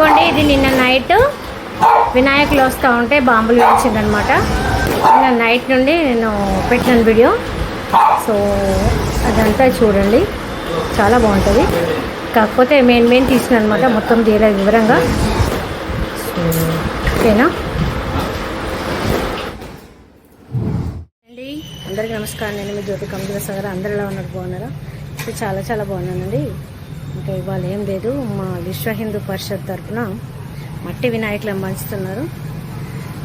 ఇదిగోండి ఇది నిన్న నైట్ వినాయకులు వస్తూ ఉంటే బాంబులు వేసిందనమాట నిన్న నైట్ నుండి నేను పెట్టిన వీడియో సో అదంతా చూడండి. చాలా బాగుంటుంది. కాకపోతే మెయిన్ మెయిన్ తీసిన అనమాట మొత్తం తీయలేదు వివరంగా. సో ఓకేనా? అండి అందరికీ నమస్కారం. నేను మీ జ్యోతి కంప్యూటర్ సాగర్. అందరు ఎలా ఉన్నారు? బాగున్నారా? చాలా చాలా బాగున్నానండి. ఇంకా ఇవాళ ఏం లేదు. మా విశ్వ హిందూ పరిషత్ తరఫున మట్టి వినాయకులను పంచుతున్నారు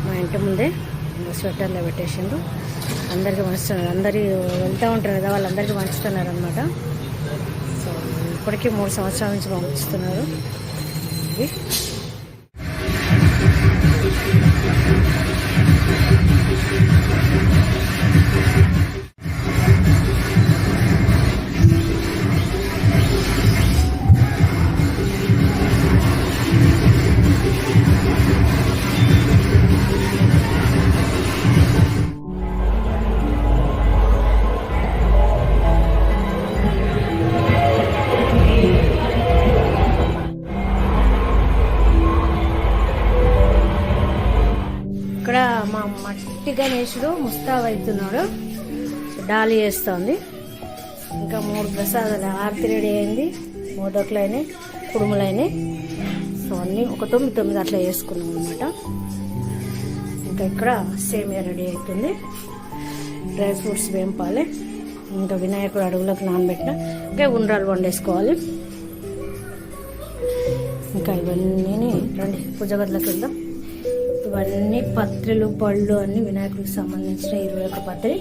మా ఇంటి ముందే స్వెటర్లో పెట్టేసిండు అందరికీ పంచుతున్నారు అందరి వెళ్తూ ఉంటారు కదా వాళ్ళందరికీ పంచుతున్నారు అనమాట సో ఇప్పటికీ మూడు సంవత్సరాల నుంచి పంపిస్తున్నారు. ఇది. ఇక్కడ మా మట్టి గణేశుడు ముస్తాబ్ అవుతున్నాడు. డాలి వేస్తుంది ఇంకా మూడు ప్రసాదాలు ఆరతి రెడీ అయింది. మోదకులు అయినాయి సో అన్నీ ఒక తొమ్మిది తొమ్మిది అట్లా వేసుకున్నాం అనమాట ఇంకా ఇక్కడ సేమియా రెడీ అవుతుంది డ్రై ఫ్రూట్స్ వేంపాలి. ఇంకా వినాయకుడు అడుగులకు నానబెట్టిన. ఇంకా ఉండ్రాలు వండేసుకోవాలి. ఇంకా ఇవన్నీ రండి పూజ గదిలోకి వెళ్దాం. ఇవన్నీ పత్రులు పళ్ళు అన్ని వినాయకుడికి సంబంధించిన ఇరవై ఒక పత్రి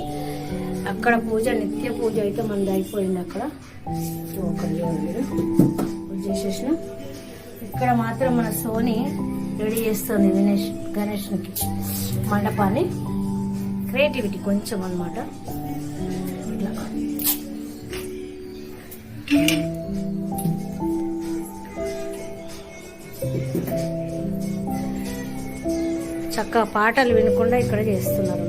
అక్కడ పూజ నిత్య పూజ అయితే మనది అయిపోయింది అక్కడ. పూజ చేసేసిన. ఇక్కడ మాత్రం మన సోని రెడీ చేస్తుంది వినేష్ గణేష్కి మండపాన్ని. క్రియేటివిటీ కొంచెం అన్నమాట. ఇట్లా. చక్కగా పాటలు వినకుండా ఇక్కడ చేస్తున్నారు.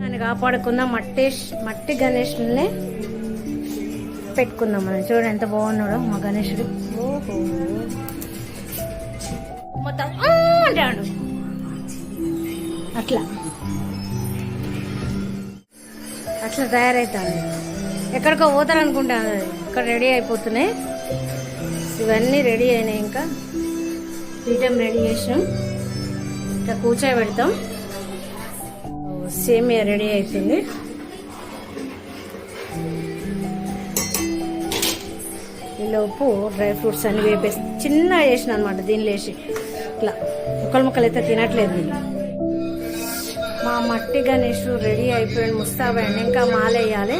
దాన్ని కాపాడుకుందాం. మట్టి మట్టి గణేషుల్ని పెట్టుకుందాం మనం. చూడండి ఎంత బాగున్నాడో మా గణేషుడు. ఓహో. మొత్తం అంటాడు. అట్లా. అట్లా తయారవుతాను ఎక్కడికో పోతారనుకుంటాను ఇక్కడ రెడీ అయిపోతున్నాయి. ఇవన్నీ రెడీ అయినాయి ఇంకా. పీఠం రెడీ చేసినాం ఇంకా కూర్చోబెడతాం. సేమియా రెడీ అవుతుంది ఈలోపు డ్రై ఫ్రూట్స్ అన్ని వేపేసి చిన్నగా వేసిన అనమాట దీనిలో వేసి. ఇట్లా ముక్కలు ముక్కలు అయితే తినట్లేదు వీళ్ళు. మా మట్టి గణేష్ రెడీ అయిపోయాడు ముస్తాబయ్యండి ఇంకా మాలేయాలి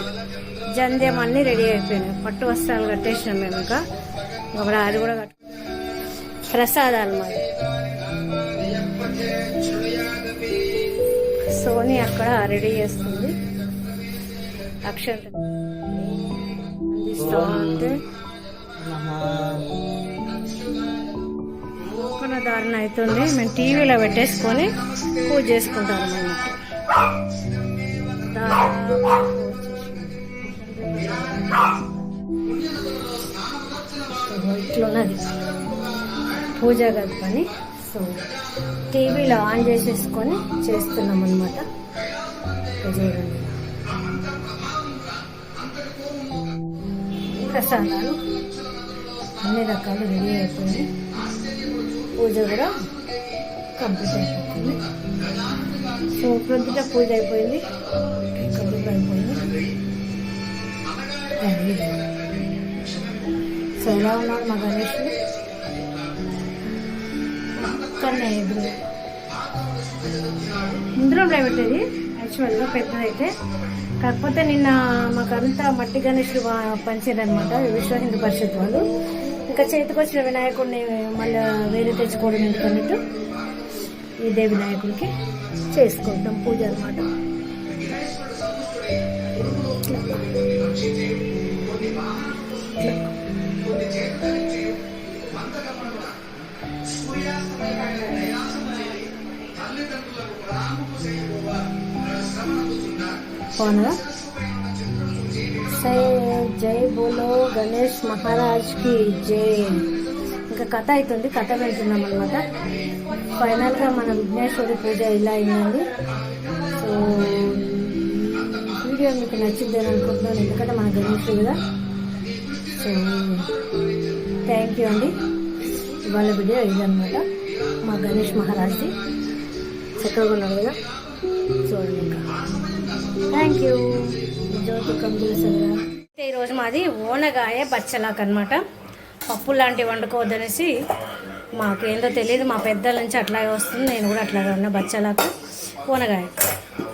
జంధ్యం అన్నీ రెడీ అయిపోయినాయి. పట్టు వస్త్రాలు కట్టేసినాం మేము ఇంకా. ఒక ఆరు కూడా కట్టు ప్రసాదాలు మరి. సోని అక్కడ రెడీ చేస్తుంది. అక్షర. అందిస్తా ఉంటే అవుతుంది మేము టీవీలో పెట్టేసుకొని పూజ చేసుకుంటాం అన్నట్టు ఇట్లున్నది. పూజ గది పని. సో టీవీలో ఆన్ చేసేసుకొని చేస్తున్నాం అనమాట చూడండి ప్రసాదాలు అన్ని రకాలు రెడీ అయిపోయింది పూజ కూడా కంప్లీట్ అయిపోతుంది. సో ప్రొద్దుట పూజ అయిపోయింది. కంప్లీట్ అయిపోయింది. సో ఎలా ఉన్నాడు మా గణేషుడు కన్నా ఎదురు ఇందులో పెట్టేది యాక్చువల్గా పెద్దదైతే. కాకపోతే నిన్న మాకంతా మట్టి గణేషులు పంచారనమాట విశ్వ హిందూ పరిషత్ వాళ్ళు. ఇంకా చేతికి వచ్చిన వినాయకుడిని మళ్ళీ వేరే తెచ్చుకోవడం ఎందుకన్నట్టు ఇదే వినాయకుడికి చేసుకుంటాం పూజ అనమాట బాగున్నారా సై జై బోలో గణేష్ మహారాజ్కి జై ఇంకా కథ అవుతుంది కథ వెళ్తున్నాం అనమాట ఫైనల్గా మన విఘ్నేశ్వరి పూజ ఇలా అయిందండి సో వీడియో మీకు నచ్చిందని అనుకుంటున్నాను ఎందుకంటే మన గణేష్ కదా సో థ్యాంక్ యూ అండి ఇవాళ వీడియో ఇదన్నమాట మా గణేష్ మహారాజ్ది చక్కగా ఉన్నాడు కదా చూడండి ఇంకా థ్యాంక్ యూ జ్యోతి కంపెనీ ఈరోజు మాది ఓనగాయ బచ్చలాక్ అనమాట పప్పు లాంటివి వండుకోవద్దనేసి మాకు ఏందో తెలియదు మా పెద్దల నుంచి అట్లాగే వస్తుంది నేను కూడా అట్లాగే ఉన్నా బచ్చలాకు. ఓనగాయ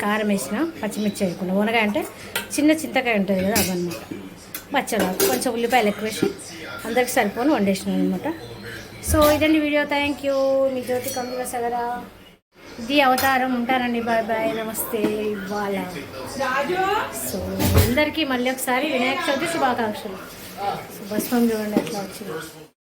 కారం వేసిన పచ్చిమిర్చి వేయకుండా. ఓనగాయ అంటే చిన్న చింతకాయ ఉంటుంది కదా అవన్నమాట బచ్చలాకు కొంచెం ఉల్లిపాయలు ఎక్కువ వేసి అందరికి సరిపోని వండేసినాను అనమాట సో ఇదండి వీడియో. థ్యాంక్ యూ మీ జ్యోతి కంపెనీ సగరా ఇది అవతారం ఉంటానండి బాయ్ బాయ్ నమస్తే ఇవాళ. సో అందరికీ మళ్ళీ ఒకసారి వినాయక చవితి శుభాకాంక్షలు. సో భస్మం చూడండి ఎట్లా వచ్చింది.